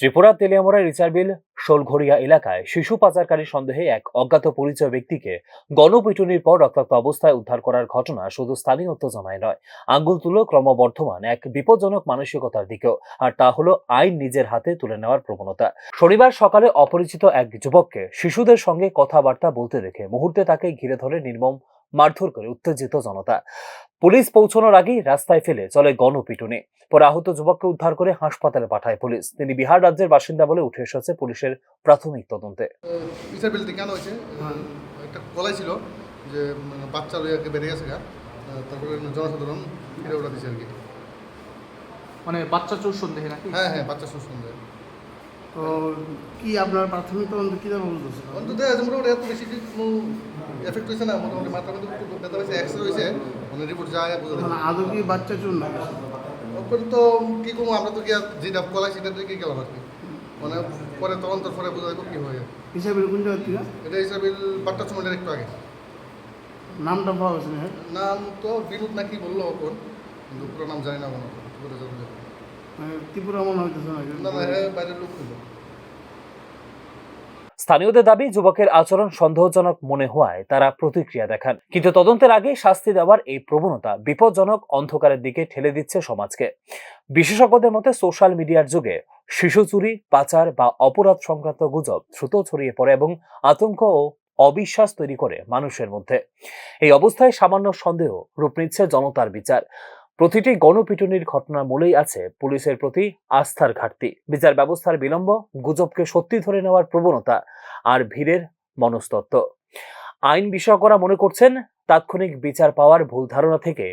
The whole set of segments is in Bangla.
ত্রিপুরা তেলিয়ামোড়া রিচারবিল শোলঘড়িয়া এলাকায় শিশু পাচারকারী সন্দেহে এক অজ্ঞাত পরিচয় ব্যক্তিকে গণপিটুনির পর রক্তাক্ত অবস্থায় উদ্ধার করার ঘটনা শুধু স্থানীয় উত্তেজনায় নয়। আঙ্গুল তুলো ক্রমবর্ধমান এক বিপজ্জনক মানসিকতার দিকেও, আর তা হলো আইন নিজের হাতে তুলে নেওয়ার প্রবণতা। শনিবার সকালে অপরিচিত এক যুবককে শিশুদের সঙ্গে কথাবার্তা বলতে দেখে মুহূর্তে তাকে ঘিরে ধরে নির্মম মারধর করে উত্তেজিত জনতা। পুলিশ পৌঁছানোর আগেই রাস্তায় ফেলে চলে গণপিটুনি। পরে আহত যুবককে উদ্ধার করে হাসপাতালে পাঠায় পুলিশ। তিনি বিহার রাজ্যের বাসিন্দা বলে উঠে এসেছে পুলিশের প্রাথমিক তদন্তে। বিচার বিলটি কেন হয়েছে? একটা কলাই ছিল যে মানে বাচ্চা লইয়াকে বেড়ে গেছে তারপরে জনসাধারণ ফিরে ওটা দিছে আর কি। মানে বাচ্চা চোর সন্দেহে নাকি? হ্যাঁ হ্যাঁ বাচ্চা সুসন্দেহ তো কি আপনার প্রাথমিক তদন্ত কী বুঝতেছে মোটামুটি এত বেশি কোনো এফেক্ট হয়েছে না? মোটামুটি মাথার মধ্যে একটু ব্যথা হয়েছে এক্সরে হয়েছে। মানে রিপোর্ট যায় বোঝা মানে যায় আদৌ কি বাচ্চা চুন না ওপরে তো কী করব? আমরা তো কি যেটা কলাই সেটা দিয়ে গেলাম আর কি। মানে পরে তদন্তর পরে বোঝা যাবে কী হয়ে। হিসাবে কোন জায়গা থেকে? এটা হিসাবে বাট্টা চুমেন্টের একটু আগে। নামটা পাওয়া গেছে না নাম তো বিনোদ নাকি বলল ওপর কিন্তু পুরো নাম জানি না যাবে মানে ত্রিপুরা মনে হইতেছে না না হ্যাঁ বাইরের লোক ছিল স্থানীয়দের দাবি, যুবকের আচরণ সন্দেহজনক মনে হওয়ায় তারা প্রতিক্রিয়া দেখান। কিন্তু তদন্তের আগে শাস্তি দেওয়ার এই প্রবণতা বিপজ্জনক অন্ধকারের দিকে ঠেলে দিচ্ছে সমাজকে। বিশেষজ্ঞদের মতে, সোশ্যাল মিডিয়ার যুগে শিশু চুরি, পাচার বা অপরাধ সংক্রান্ত গুজব দ্রুত ছড়িয়ে পড়ে এবং আতঙ্ক ও অবিশ্বাস তৈরি করে মানুষের মধ্যে। এই অবস্থায় সামান্য সন্দেহ রূপ নিচ্ছে জনতার বিচার। প্রতিটি গণপিটুনির ঘটনা মূলেই আছে পুলিশের প্রতি আস্থার ঘাটতি। বিচার ব্যবস্থার বিলম্ব, গুজবকে সত্যি ধরে নেওয়ার প্রবণতা আর ভিড়ের মনস্তত্ত্ব। আইন বিষয়করা মনে করছেন, তাৎক্ষণিক বিচার পাওয়ার ভুল ধারণা থেকে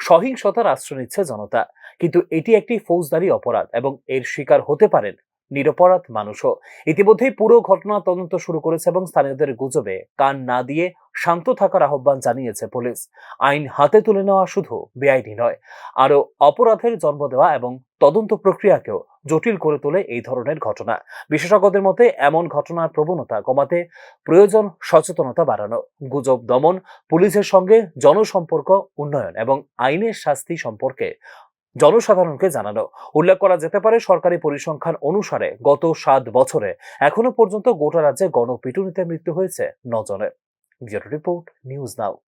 সহিংসতার আশ্রয় নিচ্ছে জনতা। কিন্তু এটি একটি ফৌজদারি অপরাধ এবং এর শিকার হতে পারেন নিরপরাধ মানুষও। ইতিমধ্যেই পুরো ঘটনা তদন্ত শুরু করেছে এবং স্থানীয়দের গুজবে কান না দিয়ে শান্ত থাকার আহ্বান জানিয়েছে পুলিশ। আইন হাতে তুলে নেওয়া শুধু বেআইনি নয়, আরও অপরাধের জন্ম দেওয়া এবং তদন্ত প্রক্রিয়াকেও জটিল করে তোলে এই ধরনের ঘটনা। বিশেষজ্ঞদের মতে, এমন ঘটনার প্রবণতা কমাতে প্রয়োজন সচেতনতা বাড়ানো, গুজব দমন, পুলিশের সঙ্গে জনসম্পর্ক উন্নয়ন এবং আইনের শাস্তি সম্পর্কে জনসাধারণকে জানানো উল্লেখ করা যেতে পারে, সরকারি পরিসংখ্যান অনুসারে গত সাত বছরে এখনও পর্যন্ত গোটা রাজ্যে গণপিটুনিতে মৃত্যু হয়েছে নজনের। Report, news now.